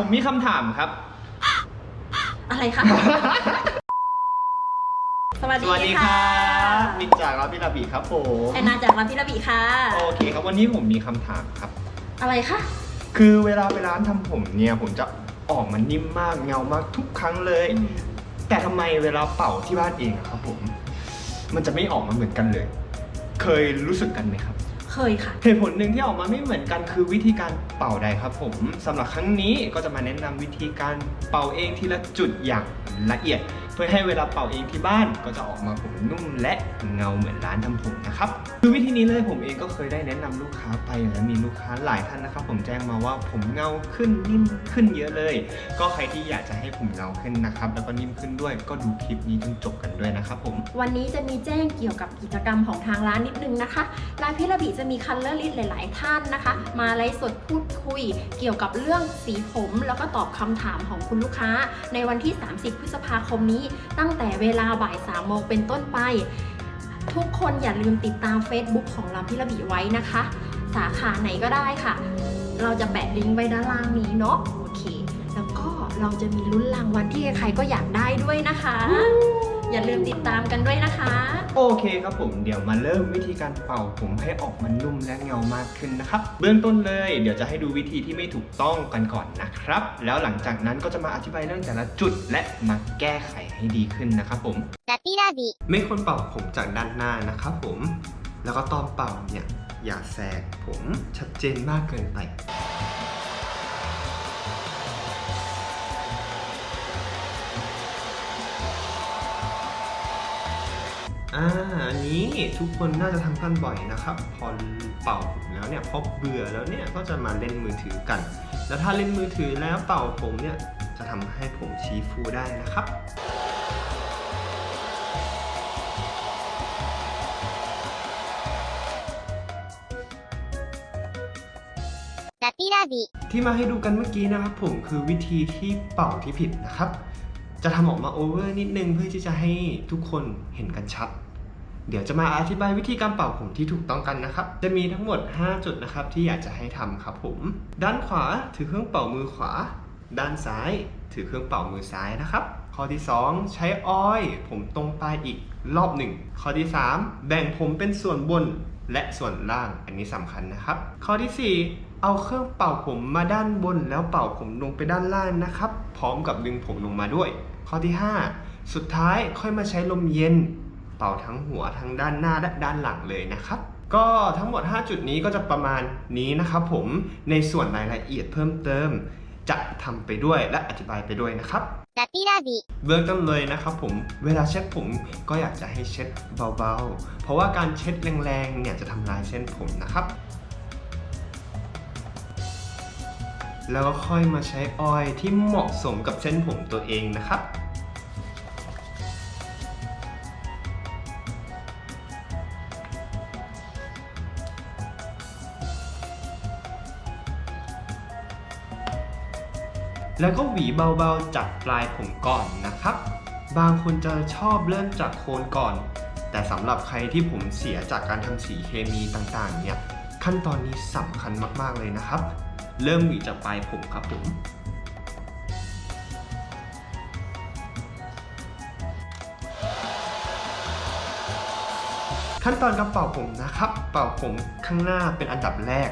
ผมมีคำถามครับ อะไรคะ สวัสสดีวัสดีค่ะครับมิกจากรับพิราบีครับผมแอนนาจากร้านพิระบีค่ะ โอเคครับวันนี้ผมมีคำถามครับ อะไรคะ คือเวลาไปร้านทำผมเนี่ยผมจะออกมานิ่มมากเงามากทุกครั้งเลย แต่ทำไมเวลาเป่าที่บ้านเองอะครับผม มันจะไม่ออกมาเหมือนกันเลย เคยรู้สึกกันไหมครับ เคยค่ะ เหตุผลหนึ่งที่ออกมาไม่เหมือนกันคือวิธีการเป่าใดครับผมสำหรับครั้งนี้ก็จะมาแนะนำวิธีการเป่าเองทีละจุดอย่างละเอียด เพื่อให้เวลาเป่าเองที่บ้านก็จะออกมาผมนุ่มและเงาเหมือนร้านทำผมนะครับคือวิธีนี้เลยผมเองก็เคยได้แนะนำลูกค้าไปและมีลูกค้าหลายท่านนะครับ ผมแจ้งมาว่าผมเงาขึ้นนิ่มขึ้นเยอะเลย ก็ใครที่อยากจะให้ผมเงาขึ้นนะครับ แล้วก็นิ่มขึ้นด้วย ก็ดูคลิปนี้จนจบกันด้วยนะครับผมวันนี้จะมีแจ้งเกี่ยวกับกิจกรรมของทางร้านนิดนึงนะคะร้านพิระบีจะมีคัลเลอร์ลิสหลาย ๆ ท่านนะคะ มาไลฟ์สดพูดคุย เกี่ยวกับเรื่องสีผม แล้วก็ตอบคำถามของคุณลูกค้า ในวันที่ 30 พฤษภาคมนี้ตั้งแต่เวลาบ่าย3โมงเป็นต้นไป ทุกคนอย่าลืมติดตาม Facebook ของร้านพิระบีไว้นะคะ สาขาไหนก็ได้ค่ะ เราจะแปะลิงก์ไว้ด้านล่างนี้เนาะโอเค แล้วก็เราจะมีลุ้นรางวัลที่ใครๆก็อยากได้ด้วยนะคะ อย่าลืมติดตามกันด้วยนะคะ โอเคครับผมเดี๋ยวมาเริ่มวิธีการเป่าผมให้ออกมานุ่มและเงามากขึ้นนะครับ เบื้องต้นเลยเดี๋ยวจะให้ดูวิธีที่ไม่ถูกต้องกันก่อนนะครับ แล้วหลังจากนั้นก็จะมาอธิบายเรื่องแต่ละจุดและมาแก้ไขให้ดีขึ้นนะครับผม ラピラビ ไม่ควรเป่าผมจากด้านหน้านะครับผม แล้วก็ตอนเป่าเนี่ยอย่าแสกผมชัดเจนมากเกินไป อ่าอันนี้ทุกคนน่าจะทำกันบ่อยนะครับ พอเป่าผมแล้วเนี่ยพอเบื่อแล้วเนี่ยก็จะมาเล่นมือถือกัน แล้วถ้าเล่นมือถือแล้วเป่าผมเนี่ยจะทำให้ผมชี้ฟูได้นะครับที่มาให้ดูกันเมื่อกี้นะครับผมคือวิธีที่เป่าที่ผิดนะครับ จะทำออกมาโอเวอร์นิดนึงเพื่อที่จะให้ทุกคนเห็นกันชัด เดี๋ยวจะมาอธิบายวิธีการเป่าผมที่ถูกต้องกันนะครับ จะมีทั้งหมด 5 จุดนะครับที่อยากจะให้ทำครับผม ด้านขวาถือเครื่องเป่ามือขวา ด้านซ้าย ถือเครื่องเป่ามือซ้ายนะครับ ข้อที่ 2 ใช้ออยผมตรงปลายอีกรอบหนึ่ง ข้อที่ 3 แบ่งผมเป็นส่วนบนและส่วนล่างอันนี้สำคัญนะครับ ข้อที่ 4 เอาเครื่องเป่าผมมาด้านบนแล้วเป่าผมลงไปด้านล่างนะครับ พร้อมกับดึงผมลงมาด้วย ข้อที่ 5 สุดท้ายค่อยมาใช้ลมเย็นเป่าทั้งหัวทั้งด้านหน้าและด้านหลังเลยนะครับก็ทั้งหมด 5 จุดนี้ก็จะประมาณนี้นะครับผมในส่วนรายละเอียดเพิ่มเติม จะทำไปด้วยและอธิบายไปด้วยนะครับดับบี้ดับบี้เริ่มต้นเลยนะครับผมเวลาเช็ดผมก็อยากจะให้เช็ดเบาๆ เพราะว่าการเช็ดแรงๆเนี่ยจะทำลายเส้นผมนะครับ แล้วก็ค่อยมาใช้ออยล์ที่เหมาะสมกับเส้นผมตัวเองนะครับแล้วก็หวีเบาๆจากปลายผมก่อนนะครับ บางคนจะชอบเริ่มจากโคนก่อน แต่สำหรับใครที่ผมเสียจากการทำสีเคมีต่างๆ เนี่ย ขั้นตอนนี้สำคัญมากๆเลยนะครับ เริ่มหวีจากปลายผมครับผมขั้นตอนการเป่าผมนะครับ เป่าผมข้างหน้าเป็นอันดับแรก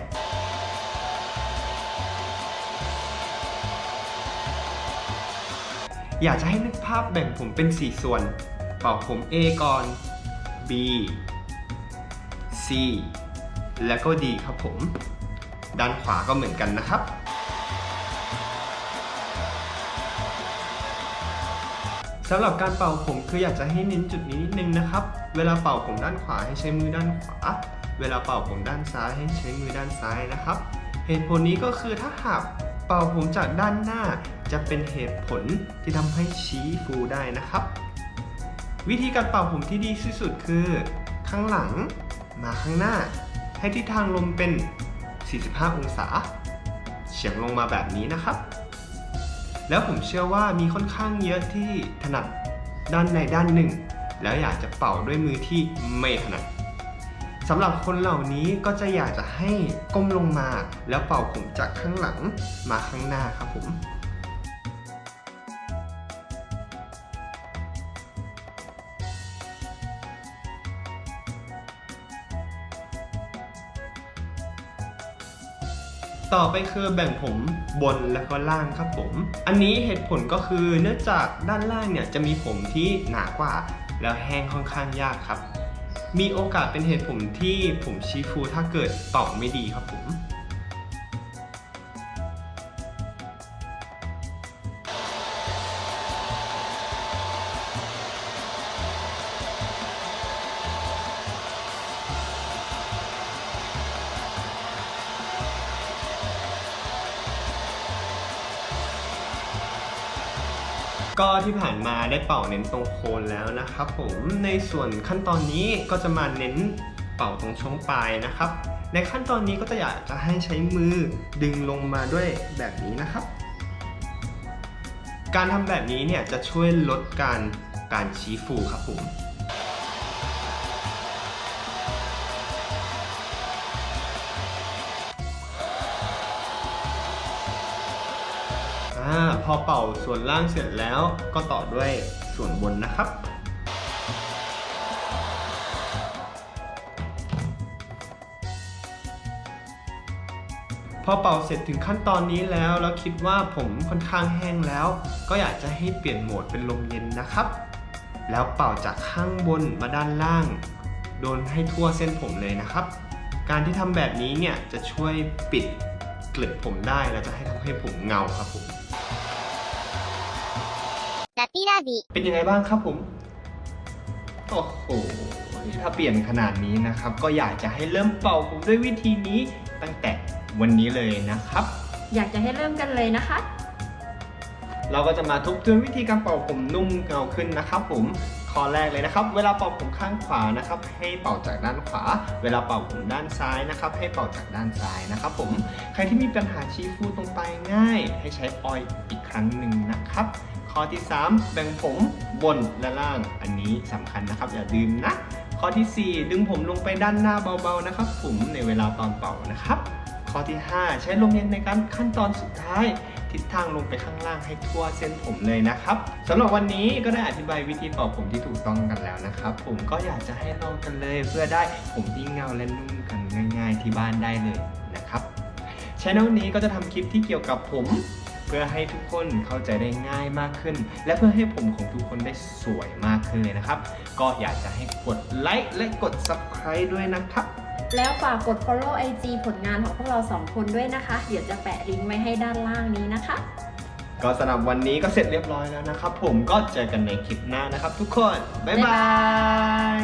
อยากจะให้นึกภาพแบ่งผมเป็น 4 ส่วน เป่าผม A ก่อน B C แล้วก็ D ครับผม ด้านขวาก็เหมือนกันนะครับ สำหรับการเป่าผมคืออยากจะให้เน้นจุดนี้นิดนึงนะครับ เวลาเป่าผมด้านขวาให้ใช้มือด้านขวา เวลาเป่าผมด้านซ้ายให้ใช้มือด้านซ้ายนะครับ เหตุผลนี้ก็คือถ้าหากเป่าผมจากด้านหน้าจะเป็นเหตุผลที่ทำให้ชี้ฟูได้นะครับ วิธีการเป่าผมที่ดีที่สุดคือ ข้างหลังมาข้างหน้า ให้ทิศทางลมเป็น 45 องศา เฉียงลงมาแบบนี้นะครับ แล้วผมเชื่อว่ามีค่อนข้างเยอะที่ถนัดด้านในด้านหนึ่ง แล้วอยากจะเป่าด้วยมือที่ไม่ถนัดสำหรับคนเหล่านี้ก็จะอยากจะให้ก้มลงมา แล้วเป่าผมจากข้างหลังมาข้างหน้าครับผม ต่อไปคือแบ่งผมบนแล้วก็ล่างครับผม อันนี้เหตุผลก็คือเนื่องจากด้านล่างเนี่ยจะมีผมที่หนากว่า แล้วแห้งค่อนข้างยากครับ มีโอกาสเป็นเหตุผมที่ผมชี้ฟูถ้าเกิดต่อไม่ดีครับผม ก็ที่ผ่านมาได้เป่าเน้นตรงโคนแล้วนะครับ ผมในส่วนขั้นตอนนี้ก็จะมาเน้นเป่าตรงช่วงปลายนะครับ ในขั้นตอนนี้ก็จะอยากจะให้ใช้มือดึงลงมาด้วยแบบนี้นะครับ การทำแบบนี้เนี่ยจะช่วยลดการการชี้ฟูครับผม อาพอเป่าส่วนล่างเสร็จแล้วก็ต่อด้วยส่วนบนนะครับ พอเป่าเสร็จถึงขั้นตอนนี้แล้วแล้วคิดว่าผมค่อนข้างแห้งแล้ว ก็อยากจะให้เปลี่ยนโหมดเป็นลมเย็นนะครับ แล้วเป่าจากข้างบนมาด้านล่าง โดนให้ทั่วเส้นผมเลยนะครับ การที่ทำแบบนี้เนี่ยจะช่วยปิดเกล็ดผมได้แล้วจะให้ทำให้ผมเงาครับผม ラピラビ เป็นยังไงบ้างครับผม โอ้โห ถ้าเปลี่ยนขนาดนี้นะครับ ก็อยากจะให้เริ่มเป่าผมด้วยวิธีนี้ตั้งแต่วันนี้เลยนะครับ อยากจะให้เริ่มกันเลยนะคะ เราก็จะมาทบทวนวิธีการเป่าผมนุ่มเงาขึ้นนะครับ ผมข้อแรกเลยนะครับ เวลาเป่าผมข้างขวานะครับ ให้เป่าจากด้านขวา เวลาเป่าผมด้านซ้ายนะครับ ให้เป่าจากด้านซ้ายนะครับ ผมใครที่มีปัญหาชี้ฟูตรงปลายง่าย ให้ใช้ออยล์อีกครั้งหนึ่งนะครับ ข้อที่ 3 แบ่งผมบนและล่าง อันนี้สำคัญนะครับ อย่าลืมนะ ข้อทีสี่ 4 ดึงผมลงไปด้านหน้าเบาๆนะครับ ผมในเวลาตอนเป่านะครับ ข้อที่ 5 ใช้ลมเย็นในการขั้นตอนสุดท้ายทิศทางลงไปข้างล่างให้ทั่วเส้นผมเลยนะครับสำหรับวันนี้ก็ได้อธิบายวิธีเป่าผมที่ถูกต้องกันแล้วนะครับ ผมก็อยากจะให้ลองกันเลย เพื่อได้ผมที่เงาและนุ่มกันง่าย ๆ ที่บ้านได้เลยนะครับช anel นี้ก็จะทำคลิปที่เกี่ยวกับผม เพื่อให้ทุกคนเข้าใจได้ง่ายมากขึ้น และเพื่อให้ผมของทุกคนได้สวยมากขึ้นเลยนะครับ ก็อยากจะให้กดไลค์และกด subscribe ด้วยนะครับ แล้วฝากกด follow IG ผลงานของพวกเราสองคนด้วยนะคะ เดี๋ยวจะแปะลิงก์ไว้ให้ด้านล่างนี้นะคะ ก็สำหรับวันนี้ก็เสร็จเรียบร้อยแล้วนะครับ ผมก็เจอกันในคลิปหน้านะครับ ทุกคน บ๊ายบาย